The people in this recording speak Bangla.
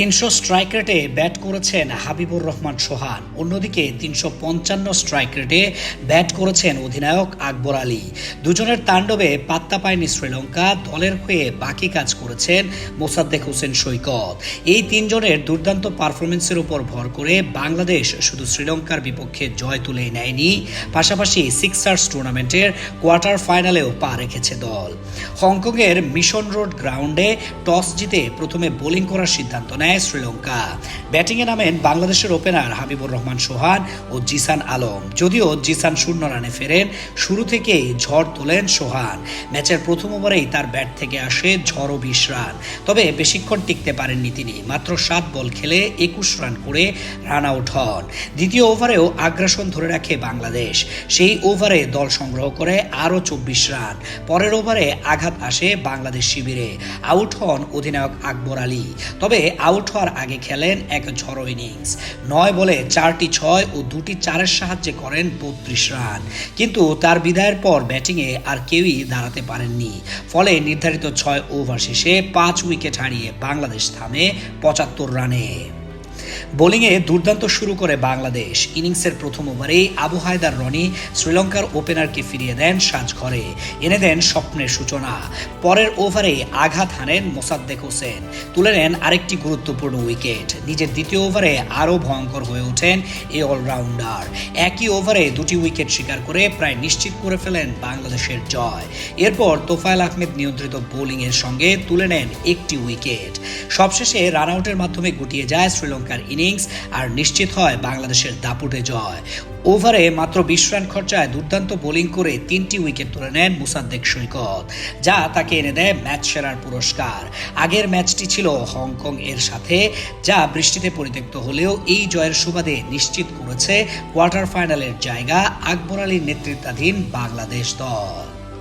তিনশো স্ট্রাইক রেটে ব্যাট করেছেন হাবিবুর রহমান সোহান। অন্যদিকে তিনশো পঞ্চান্ন স্ট্রাইক রেটে ব্যাট করেছেন অধিনায়ক আকবর আলী। দুজনের তাণ্ডবে পাত্তা পায়নি শ্রীলঙ্কা, দলের হয়ে বাকি কাজ করেছেন মোসাদ্দেক হোসেন সৈকত। এই তিনজনের দুর্দান্ত পারফরমেন্সের উপর ভর করে বাংলাদেশ শুধু শ্রীলঙ্কার বিপক্ষে জয় তুলে নেয়নি, পাশাপাশি সিক্সার্স টুর্নামেন্টের কোয়ার্টার ফাইনালেও পা রেখেছে দল। হংকংয়ের মিশন রোড গ্রাউন্ডে টস জিতে প্রথমে বোলিং করার সিদ্ধান্ত নেয় শ্রীলঙ্কা। ব্যাটিংয়ে নামেন বাংলাদেশের ওপেনার হাবিবুর রহমান সোহান ও জিসান আলম। যদিও জিসান শূন্য রানে ফেরেন, শুরু থেকেই ঝড় তোলেন সোহান। ম্যাচের প্রথম ওভারেই তার ব্যাট থেকে আসে ঝড় ও বিশ রান। তবে বেশিক্ষণ টিকতে পারেননি তিনি। মাত্র সাত বল খেলে একুশ রান করে রান আউট হন। দ্বিতীয় ওভারেও আগ্রাসন ধরে রাখে বাংলাদেশ। সেই ওভারে দল সংগ্রহ করে আরও চব্বিশ রান। পরের ওভারে আঘাত আসে বাংলাদেশ শিবিরে। আউট হন অধিনায়ক আকবর আলী। তবে আউট হওয়ার আগে খেলেন এক ঝড়ো ইনিংস। নয় বলে চারটি ছয় ও দুটি চারের সাহায্যে করেন বত্রিশ রান। কিন্তু তার বিদায়ের পর ব্যাটিংয়ে আর কেউই দাঁড়াতে পারেননি। ফলে নির্ধারিত ছয় ওভার শেষে পাঁচ উইকেট হারিয়ে বাংলাদেশ থামে পঁচাত্তর রানে। বোলিংয়ে দুর্দান্ত শুরু করে বাংলাদেশ। ইনিংসের প্রথম ওভারেই আবু হায়দার রনি শ্রীলঙ্কার ওপেনারকে ফিরিয়ে দেন সাজঘরে এনে দেন স্বপ্নের সূচনা। পরের ওভারে আঘাত হানেন মোসাদ্দেক হোসেন। তুলে নেন আরেকটি গুরুত্বপূর্ণ উইকেট। নিজের দ্বিতীয় ওভারে আরও ভয়ঙ্কর হয়ে ওঠেন এই অলরাউন্ডার। একই ওভারে দুটি উইকেট শিকার করে প্রায় নিশ্চিত করে ফেলেন বাংলাদেশের জয়। এরপর তোফায়েল আহমেদ নিয়ন্ত্রিত বোলিংয়ের সঙ্গে তুলে নেন একটি উইকেট। সবশেষে রান আউটের মাধ্যমে গুটিয়ে যায় শ্রীলঙ্কার ইনিংস আর নিশ্চিত হয় বাংলাদেশের দাপুটে জয়। ওভারে মাত্র বিশ রান খরচায় দুর্দান্ত বোলিং করে তিনটি উইকেট তুলে নেন মুসাদ্দেক সৈকত, যা তাকে এনে দেয় ম্যাচ সেরার পুরস্কার। আগের ম্যাচটি ছিল হংকং এর সাথে, যা বৃষ্টিতে পরিত্যক্ত হলেও এই জয়ের সুবাদে নিশ্চিত করেছে কোয়ার্টার ফাইনালের জায়গা আকবর আলীর নেতৃত্বাধীন বাংলাদেশ দল।